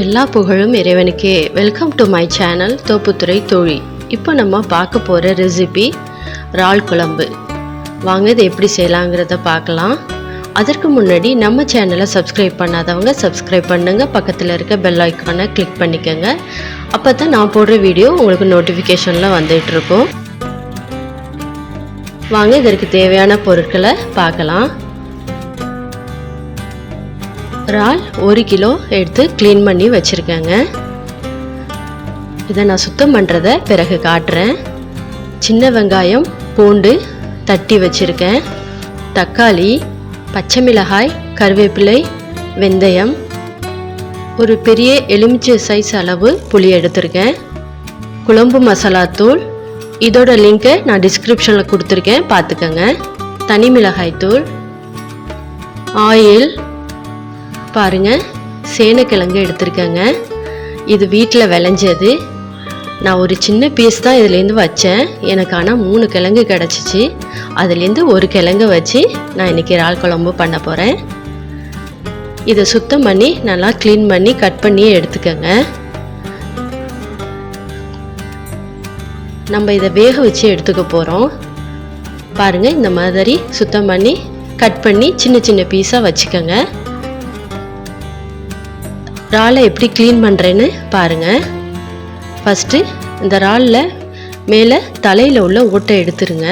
எல்லா புகழும் இறைவனுக்கே. Welcome to my channel Thopputhurai தொழில் இப்போ நம்ம பார்க்க போகிற ரெசிபி இறால் குழம்பு. வாங்க இது எப்படி செய்யலாங்கிறத பார்க்கலாம். அதற்கு முன்னாடி நம்ம சேனலை சப்ஸ்கிரைப் பண்ணாதவங்க சப்ஸ்கிரைப் பண்ணுங்கள் பக்கத்தில் இருக்க பெல் ஐக்கானை கிளிக் பண்ணிக்கோங்க. அப்போ தான் நான் போடுற வீடியோ உங்களுக்கு நோட்டிஃபிகேஷனில் வந்துகிட்ருக்கும் வாங்க இதற்கு தேவையான பொருட்களை பார்க்கலாம். இறால் ஒரு கிலோ எடுத்து க்ளீன் பண்ணி வச்சுருக்கேங்க. இதை நான் சுத்தம் பண்ணுறத பிறகு காட்டுறேன். சின்ன வெங்காயம் பூண்டு தட்டி வச்சுருக்கேன். தக்காளி பச்சை மிளகாய் கருவேப்பிலை வெந்தயம். ஒரு பெரிய எலுமிச்சை சைஸ் அளவு புளி எடுத்திருக்கேன். குழம்பு மசாலாத்தூள் இதோட லிங்கை நான் டிஸ்கிரிப்ஷனில் கொடுத்துருக்கேன். பார்த்துக்கோங்க. தனி மிளகாய் தூள். ஆயில் பாருங்க சேனக்கிழங்கு எடுத்திருக்கேங்க. இது வீட்டில் விளைஞ்சது. நான் ஒரு சின்ன பீஸ் தான் இதுலேருந்து வச்சேன். எனக்கு ஆனால் மூணு கிழங்கு கிடச்சிச்சு. அதுலேருந்து ஒரு கிழங்கு வச்சு நான் இன்றைக்கி இறால் குழம்பு பண்ண போகிறேன் இதை சுத்தம் பண்ணி நல்லா க்ளீன் பண்ணி கட் பண்ணி எடுத்துக்கோங்க. நம்ம இதை வேக வச்சு எடுத்துக்க போகிறோம் பாருங்கள் இந்த மாதிரி சுத்தம் பண்ணி கட் பண்ணி சின்ன சின்ன பீஸாக வச்சுக்கோங்க. இறாலை எப்படி க்ளீன் பண்ணுறேன்னு பாருங்கள் ஃபஸ்ட்டு இந்த இறாலில் மேலே தலையில் உள்ள ஓட்டை எடுத்துருங்க.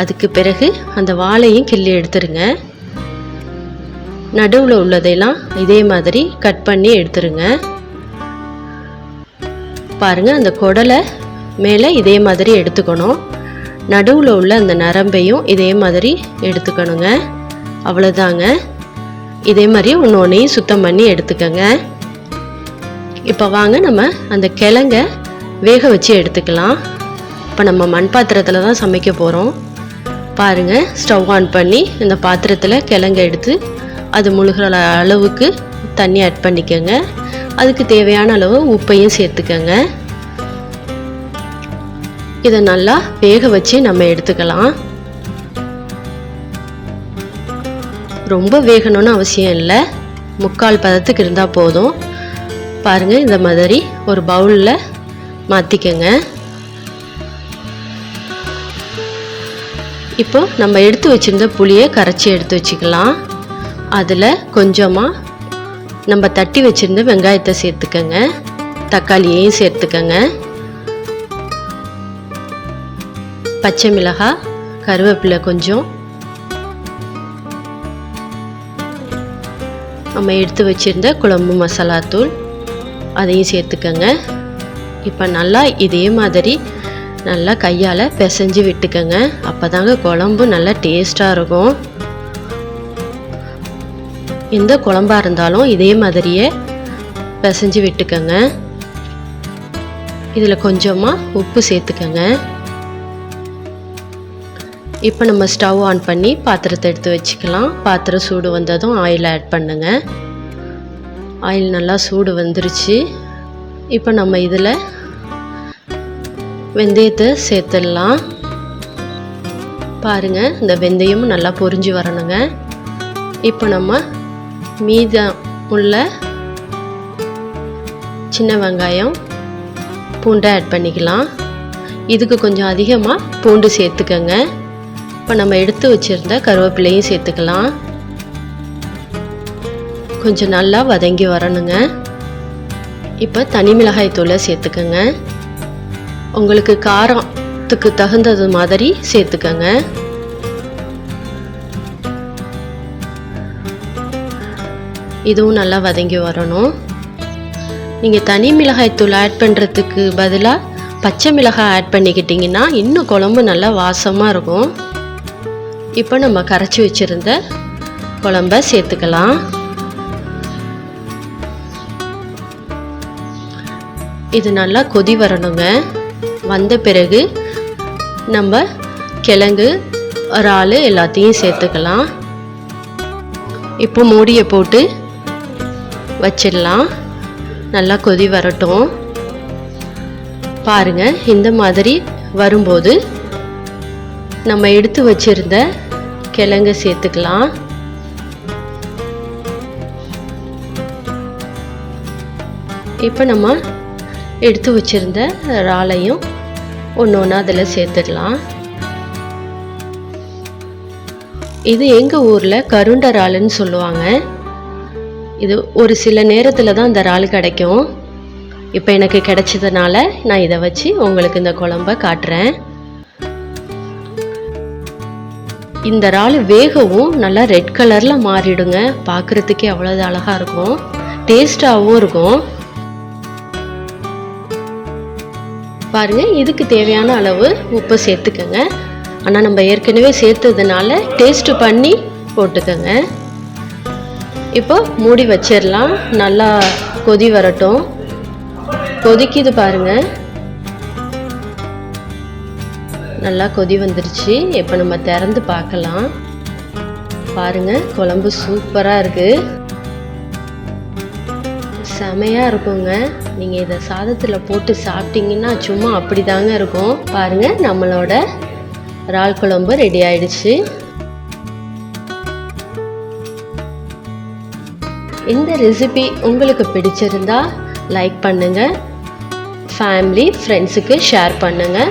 அதுக்கு பிறகு அந்த வாழையும் கிள்ளி எடுத்துருங்க. நடுவில் உள்ளதையெல்லாம் இதே மாதிரி கட் பண்ணி எடுத்துருங்க. பாருங்கள் அந்த குடலை மேலே இதே மாதிரி எடுத்துக்கணும். நடுவில் உள்ள அந்த நரம்பையும் இதே மாதிரி எடுத்துக்கணுங்க. அவ்வளோதாங்க இதே மாதிரி ஒன்று ஒன்றையும் சுத்தம் பண்ணி எடுத்துக்கோங்க. இப்போ வாங்க நம்ம அந்த கிழங்க வேக வச்சு எடுத்துக்கலாம். இப்போ நம்ம மண் பாத்திரத்தில் தான் சமைக்க போகிறோம் பாருங்கள் ஸ்டவ் ஆன் பண்ணி இந்த பாத்திரத்தில் கிழங்கு எடுத்து அது முழுகிற அளவுக்கு தண்ணி ஆட் பண்ணிக்கோங்க. அதுக்கு தேவையான அளவு உப்பையும் சேர்த்துக்கோங்க. இதை நல்லா வேக வச்சு நம்ம எடுத்துக்கலாம். ரொம்ப வேகணும்னு அவசியம் இல்லை. முக்கால் பதத்துக்கு இருந்தால் போதும். பாருங்கள் இந்த மாதிரி ஒரு பவுலில் மாற்றிக்கங்க இப்போ நம்ம எடுத்து வச்சுருந்த புளியை கரைச்சி எடுத்து வச்சுக்கலாம். அதில் கொஞ்சமாக நம்ம தட்டி வச்சுருந்த வெங்காயத்தை சேர்த்துக்கங்க. தக்காளியையும் சேர்த்துக்கங்க. பச்சை மிளகாய் கருவேப்பிலை கொஞ்சம் நம்ம எடுத்து வச்சுருந்த குழம்பு மசாலா தூள் அதையும் சேர்த்துக்கோங்க. இப்போ நல்லா இதே மாதிரி நல்லா கையால் பிசைஞ்சு விட்டுக்கோங்க. அப்போ தாங்க குழம்பு நல்லா டேஸ்ட்டாக இருக்கும். எந்த குழம்பாக இருந்தாலும் இதே மாதிரியே பிசைஞ்சு விட்டுக்கோங்க. இதில் கொஞ்சமாக உப்பு சேர்த்துக்கோங்க. இப்போ நம்ம ஸ்டவ் ஆன் பண்ணி பாத்திரத்தை எடுத்து வச்சுக்கலாம். பாத்திரம் சூடு வந்ததும் ஆயில் ஆட் பண்ணுங்க. ஆயில் நல்லா சூடு வந்துருச்சு. இப்போ நம்ம இதில் வெந்தயத்தை சேர்த்துடலாம். பாருங்கள் இந்த வெந்தயமும் நல்லா பொரிஞ்சு வரணுங்க. இப்போ நம்ம மீதம் உள்ள சின்ன வெங்காயம் பூண்டை ஆட் பண்ணிக்கலாம். இதுக்கு கொஞ்சம் அதிகமாக பூண்டு சேர்த்துக்கங்க. இப்போ நம்ம எடுத்து வச்சுருந்த கருவேப்பிலையும் சேர்த்துக்கலாம். கொஞ்சம் நல்லா வதங்கி வரணுங்க. இப்போ தனி மிளகாய் தூளை சேர்த்துக்கோங்க. உங்களுக்கு காரத்துக்கு தகுந்தது மாதிரி சேர்த்துக்கோங்க. இதுவும் நல்லா வதங்கி வரணும். நீங்கள் தனி மிளகாய் தூள் ஆட் பண்ணுறதுக்கு பதிலாக பச்சை மிளகாய் ஆட் பண்ணிக்கிட்டிங்கன்னா இன்னும் குழம்பு நல்லா வாசமாக இருக்கும். இப்போ நம்ம கரைச்சி வச்சுருந்த குழம்ப சேர்த்துக்கலாம். இது நல்லா கொதி வரணுங்க. வந்த பிறகு நம்ம கிழங்கு இறால் எல்லாத்தையும் சேர்த்துக்கலாம். இப்போ மூடியை போட்டு வச்சிடலாம். நல்லா கொதி வரட்டும். பாருங்கள் இந்த மாதிரி வரும்போது நம்ம எடுத்து வச்சிருந்த கிழங்கு சேர்த்துக்கலாம். இப்போ நம்ம எடுத்து வச்சுருந்த இறாலையும் ஒன்று ஒன்றா அதில் சேர்த்துடலாம் இது எங்கள் ஊரில் கருண்ட இறாலுன்னு சொல்லுவாங்க. இது ஒரு சில நேரத்தில் தான் இந்த இறால் கிடைக்கும். இப்போ எனக்கு கிடைச்சதுனால நான் இதை வச்சு உங்களுக்கு இந்த குழம்ப காட்டுறேன். இந்த இறால் வேகவும் நல்லா ரெட் கலரில் மாறிடுங்க. பார்க்குறதுக்கே அவ்வளோ அழகாக இருக்கும். டேஸ்டாகவும் இருக்கும். பாருங்கள் இதுக்கு தேவையான அளவு உப்பு சேர்த்துக்கோங்க. ஆனால் நம்ம ஏற்கனவே சேர்த்ததுனால டேஸ்ட்டு பண்ணி போட்டுக்கோங்க. இப்போ மூடி வச்சிடலாம் நல்லா கொதி வரட்டும். கொதிக்குது பாருங்கள் நல்லா கொதி வந்துருச்சு. இப்போ நம்ம திறந்து பார்க்கலாம். பாருங்க குழம்பு சூப்பராக இருக்குது செமையாக இருக்குங்க. நீங்கள் இதை சாதத்தில் போட்டு சாப்பிட்டீங்கன்னா சும்மா அப்படி தாங்க இருக்கும். பாருங்கள் நம்மளோட இறால் குழம்பு ரெடி ஆயிடுச்சு. இந்த ரெசிபி உங்களுக்கு பிடிச்சிருந்தா லைக் பண்ணுங்கள் ஃபேமிலி ஃப்ரெண்ட்ஸுக்கு ஷேர் பண்ணுங்கள்